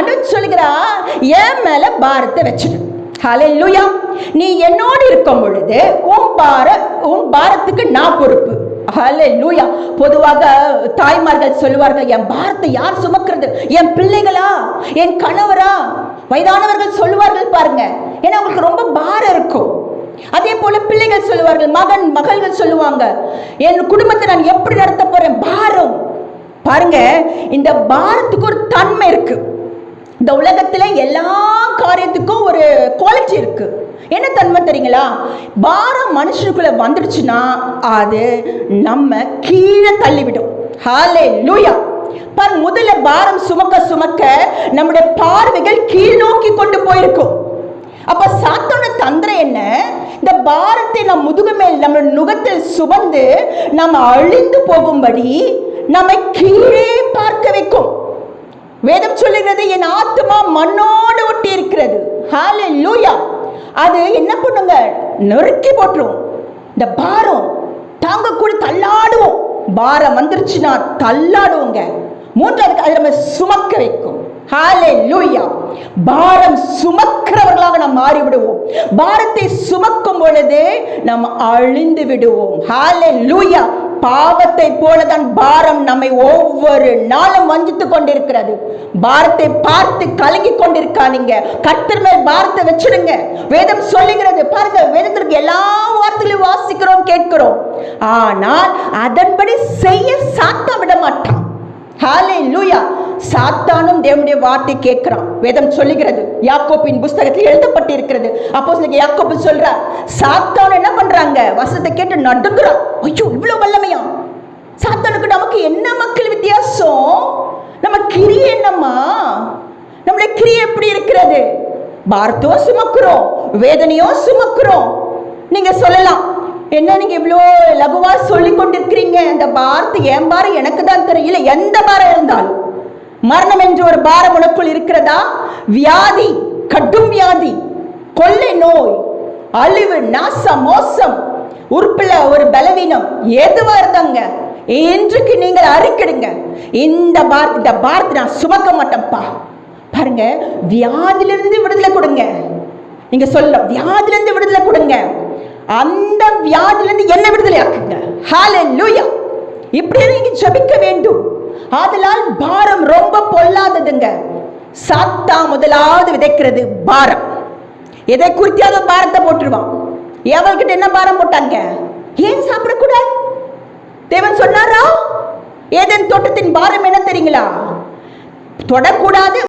அன்று சொல்கிறா என் மேல பாரத்தை வச்சிடு. ஹalleluya. நீ என்னோடு இருக்கும் பொழுது உன் பார உன் பாரத்துக்கு நான் பொறுப்பு. ஹalleluya. பொதுவாக தாய்மார்கள் சொல்லுவார்கள் என் பாரத்தை யார் சுமக்கிறது? என் பிள்ளைகளா? என் கணவரா? வயதானவர்கள் சொல்லுவார்கள் பாருங்க ஏன்னா அவங்களுக்கு ரொம்ப பாரம் இருக்கும். அதே போல பிள்ளைகள் சொல்லுவார்கள் மகன் மகள்கள் சொல்லுவாங்க என் குடும்பத்தை நான் எப்படி நடத்த போறேன்? பாரம். பாருங்க இந்த பாரத்துக்கு ஒரு தன்மை இருக்கு. இந்த உலகத்துல எல்லா காரியத்துக்கும் ஒரு குவாலிட்டி இருக்கு. என்ன தன்மை தெரியுங்களா? பாரம் மனுஷனுக்குள்ள வந்துடுச்சுன்னா அது நம்ம கீழே தள்ளிவிடும். ஹாலே லூயா பார் முதல்ல பாரம் சுமக்க சுமக்க நம்முடைய பார்வைகள் கீழ் நோக்கி கொண்டு போயிருக்கும். அப்ப சாத்தோட தந்திரம் என்ன? இந்த பாரத்தை நம் முதுகு மேல் நம்ம நுகத்தில் சுமந்து நம்ம அழிந்து போகும்படி நம்மை கீழே பார்க்க வைக்கும். வேதம் சொல்லுகிறது என் ஆத்மா மண்ணோடு ஒட்டி இருக்கிறது லூயா அது என்ன பண்ணுங்க? நொறுக்கி போட்டுரும். இந்த பாரம் தாங்கக்கூட தள்ளாடுவோம். பாரம் வந்துருச்சுன்னா தள்ளாடுவோங்க. மூன்றாவது அதை நம்ம சுமக்க வைக்கும். ஹாலே லூயா பாரம் சுமக்கிறவர்களாக நாம் மாறி விடுவோம் பாரத்தை சுமக்கும் பொழுது நாம் அழிந்து விடுவோம். ஹாலே லூயா பாவத்தை போலதான் பாரம் நம்மை ஒவ்வொரு நாளும் வஞ்சித்துக் கொண்டிருக்கிறது. பாரத்தை பார்த்து கலங்கி கொண்டிருக்காதீங்க. கர்த்தர் மேல் பாரத்தை வச்சிருங்க. வேதம் சொல்லுகிறது பாருங்க வேதத்திற்கு எல்லா வார்த்தைகளையும் வாசிக்கிறோம் கேட்கிறோம். ஆனால் அதன்படி செய்ய சாத்தம் விட மாட்டான் ஹாலே லூயா சாத்தானும் தேவனுடைய வார்த்தை கேட்கிறான். வேதம் சொல்லுகிறது. யாக்கோப்பின் புஸ்தகத்தில் எழுதப்பட்டு இருக்கிறது அப்போ யாக்கோப்பு சொல்றார் சாத்தான் என்ன பண்றாங்க? வசத்தை கேட்டு நடுங்குறான். ஐயோ இவ்வளவு வல்லமையா? சாத்தானுக்கு நமக்கு என்ன மக்கள் வித்தியாசம்? நம்ம கிரி என்னம்மா? நம்மளுடைய கிரி எப்படி இருக்கிறது? பாரத்தோ சுமக்கிறோம் வேதனையோ சுமக்கிறோம். நீங்க சொல்லலாம். என்ன நீங்க இவ்வளோ லகுவா சொல்லி கொண்டிருக்கிறீங்க அந்த பாரத்து என் பாரம் எனக்கு தான் தெரியல. எந்த பாரம் இருந்தாலும். மரணம் என்று ஒரு பாரம் உனக்குள் இருக்கிறதா? வியாதி கடும் வியாதி கொள்ளை நோய் அழிவு நாசம் மோசம் உறுப்புல ஒரு பலவீனம் எதுவா இருந்தாங்க? இன்றைக்கு நீங்கள் அறிக்கிடுங்க. இந்த பார் இந்த பாரத்தை நான் சுமக்க மாட்டேன்ப்பா. பாருங்க வியாதிலிருந்து விடுதலை கொடுங்க. நீங்க சொல்ல வியாதிலிருந்து விடுதலை கொடுங்க. அந்த வியாதிலிருந்து என்ன விடுதலை ஆக்குங்க லூயா இப்படி நீங்க ஜபிக்க வேண்டும். ஆதலால் பாரம் சாத்தா முதலாவது விதைக்கிறது பாரம். எதை குறித்தாவது பாரத்தை போட்டுருவான் எவள்கிட்ட என்ன பாரம் போட்டாங்க? ஏன் சாப்பிடக்கூடாது? தேவன் சொன்னாரா? ஏதேன் தோட்டத்தின் பாரம் என்ன தெரியுங்களா? தொடக்கூடாது